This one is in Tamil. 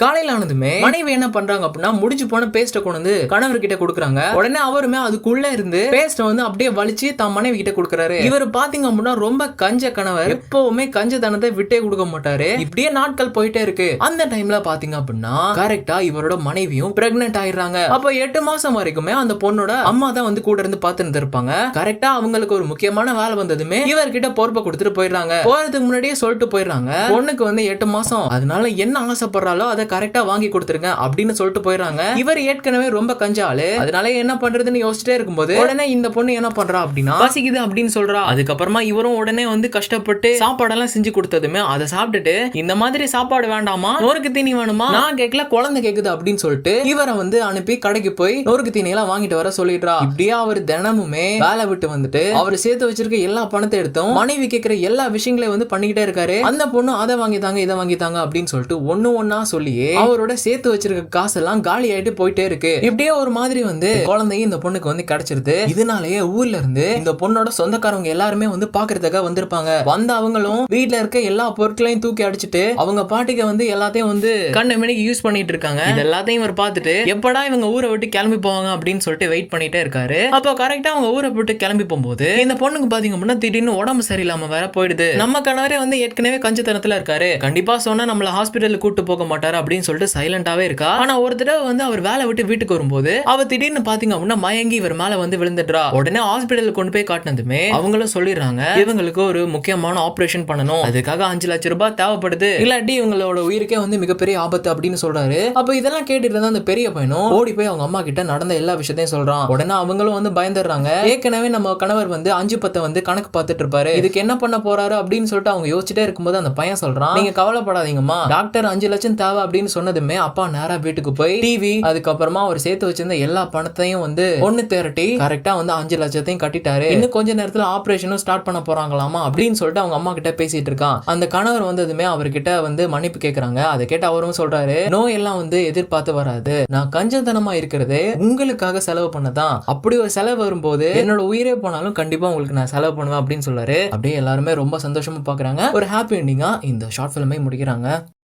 காலையில் ஆனதுமே மனைவி என்ன பண்றாங்க அப்படின்னா முடிச்சு போன பேஸ்ட்டை கொண்டு வந்து கணவர் கிட்ட கொடுக்குறாங்க. உடனே அவருமே அதுக்குள்ள இருந்து பேஸ்ட வந்து அப்படியே வலிச்சு தான் மனைவி கிட்ட கொடுக்குறாரு. இவர் பாத்தீங்க அப்படின்னா ரொம்ப கஞ்ச கணவர். எப்பவுமே கஞ்சத்தனத்தை விட்டே கொடுக்க மாட்டாரு. இப்படியே நாட்கள் போயிட்டே இருக்கு. அந்த டைம்ல பாத்தீங்க அப்படின்னா கரெக்டா இவரோட மனைவியும் பிரெக்னென்ட் ஆயிடுறாங்க. அப்ப எட்டு மாசம் வரைக்குமே அந்த பொண்ணோட அம்மா தான் வந்து கூட இருந்து பார்த்து இருந்திருப்பாங்க. கரெக்டா அவங்களுக்கு ஒரு முக்கியமான வேலை வந்ததுமே இவர்கிட்ட பொறுப்பை கொடுத்துட்டு போயிடுறாங்க. போறதுக்கு முன்னாடியே சொல்லிட்டு போயிடுறாங்க. பொண்ணுக்கு வந்து எட்டு மாசம். அதனால என்ன ஆசைப்படுறாலோ அதை கரெக்டா வாங்கி கொடுத்துருங்க அப்படின்னு சொல்லிட்டு போயிடுறாங்க. இவர் ஏற்கனவே ரொம்ப கஞ்சாலு அதனால என்ன பண்றதுன்னு யோசிச்சுட்டே இருக்கும்போது உடனே இந்த பொண்ணு என்ன பண்றா அப்படின்னா பசிக்குது அப்படின்னு சொல்றா. அதுக்கப்புறமா இவரும் உடனே வந்து கஷ்டப்பட்டு சாப்பாடெல்லாம் செஞ்சு கொடுத்ததுமே அதை சாப்பிட்டுட்டு இந்த மாதிரி சாப்பாடு வேண்டாமா? நோருக்கு தீனி வேணுமா? நான் கேட்கல குழந்தை கேக்குது அப்படின்னு சொல்லிட்டு இவரை வந்து அனுப்பி கடைக்கு போய் நோருக்கு தீனி எல்லாம் வாங்கிட்டு வர சொல்லிடுறா. இப்படியா அவர் தினமுமே வேலை விட்டு வந்துட்டு அவர் சேர்த்து வச்சிருக்க எல்லா பணத்தை எடுத்தும் மனைவி கேட்கிற எல்லா விஷயங்களையும் வந்து பண்ணிக்கிட்டே இருக்காரு. அந்த பொண்ணு அதை வாங்கி தாங்க இதை வாங்கி தாங்க அப்படின்னு சொல்லிட்டு ஒண்ணு சொல்லி சொல்லியே அவரோட சேர்த்து வச்சிருக்க காசெல்லாம் காலி ஆயிட்டு போயிட்டே இருக்கு. இப்படியே ஒரு மாதிரி வந்து குழந்தையும் இந்த பொண்ணுக்கு வந்து கிடைச்சிருது. இதனாலேயே ஊர்ல இருந்து இந்த பொண்ணோட சொந்தக்காரவங்க எல்லாருமே வந்து பாக்குறதுக்காக வந்திருப்பாங்க. வந்த அவங்களும் வீட்டுல இருக்க எல்லா பொருட்களையும் தூக்கி அடிச்சிட்டு அவங்க பாட்டிக்கு வந்து எல்லாத்தையும் வந்து கண்ணு மணிக்கு யூஸ் பண்ணிட்டு இருக்காங்க. இது எல்லாத்தையும் இவர் பார்த்துட்டு எப்படா இவங்க ஊரை விட்டு கிளம்பி போவாங்க அப்படின்னு சொல்லிட்டு வெயிட் பண்ணிட்டே இருக்காரு. அப்போ கரெக்டா அவங்க ஊரை விட்டு கிளம்பி போகும்போது இந்த பொண்ணுக்கு பாத்தீங்க அப்படின்னா திடீர்னு உடம்பு சரியில்லாம வேற போயிடுது. நம்ம கணவரே வந்து ஏற்கனவே கஞ்சத்தனத்துல இருக்காரு. கண்டிப்பா சொன்னா நம்மள ஹாஸ்பிட்டலுக்கு கூட்டு போக மாட்டாரு அப்படின்னு சொல்லிட்டு சைலண்டாவே இருக்கா? ஆனா ஒரு தடவை வந்து அவர் வேலை விட்டு வீட்டுக்கு வரும்போது அவ திடீர்னு பாத்தீங்க அப்படின்னா மயங்கி இவர் மேல வந்து விழுந்துடுறா. உடனே ஹாஸ்பிட்டலுக்கு கொண்டு போய் காட்டினதுமே அவங்களும் சொல்லிடுறாங்க இவங்களுக்கு ஒரு முக்கியமான ஆபரேஷன் பண்ணணும். அதுக்காக அஞ்சு லட்சம் ரூபாய் தேவைப்படுது. இல்லாட்டி இவங்களோட உயிருக்கே வந்து மிகப்பெரிய ஆபத்து அப்படின்னு சொல்றாரு. அப்ப இதெல்லாம் கேட்டுட்டு அந்த பெரிய பையனும் ஓடி போய் அவங்க அம்மா கிட்ட நடந்த எல்லா விஷயத்தையும் சொல்றான். உடனே அவங்களும் வந்து பயந்துடுறாங்க. ஏற்கனவே நம்ம கணவர் வந்து அஞ்சு பத்தை வந்து கணக்கு பார்த்துட்டு இருப்பாரு. இதுக்கு என்ன பண்ண போறாரு அப்படின்னு சொல்லிட்டு அவங்க யோசிச்சுட்டே இருக்கும்போது அந்த பையன் சொல்றான் நீங்க கவலைப்படாதீங்கம்மா. டாக்டர் அஞ்சு லட்சம் தேவை அப்படின்னு சொன்னதுமே அப்பா நேரா வீட்டுக்கு போய் டிவி அதுக்கப்புறமா அவர் சேர்த்து வச்சிருந்த எல்லா பணத்தையும் வந்து ஒண்ணு திரட்டி கரெக்டா வந்து அஞ்சு லட்சத்தையும் கட்டிட்டாரு. இன்னும் கொஞ்ச நேரத்துல ஆபரேஷனும் ஸ்டார்ட் பண்ண போறாங்களாமா அப்படின்னு சொல்லிட்டு அவங்க அம்மா கிட்ட பேசிட்டு இருக்கான். அந்த கணவர் வந்ததுமே அவர்கிட்ட வந்து மன்னிப்பு கேக்குறாங்க. அதை கேட்டு அவரும் சொல்றாரு நோய் எல்லாம் வந்து எதிர்பார்த்து வராது. நான் கஞ்சத்தனமா இருக்கிறதே உங்களுக்காக செலவு பண்ணதான். அப்படி ஒரு செலவு வரும்போது என்னோட உயிரே போனாலும் கண்டிப்பா உங்களுக்கு நான் செலவு பண்ணுவேன் அப்படின்னு சொல்றாரு. அப்படியே எல்லாருமே ரொம்ப சந்தோஷமா பாக்குறாங்க. ஒரு ஹாப்பி எண்டிங்கா இந்த ஷார்ட் ஃபிலிமை முடிக்கிறாங்க.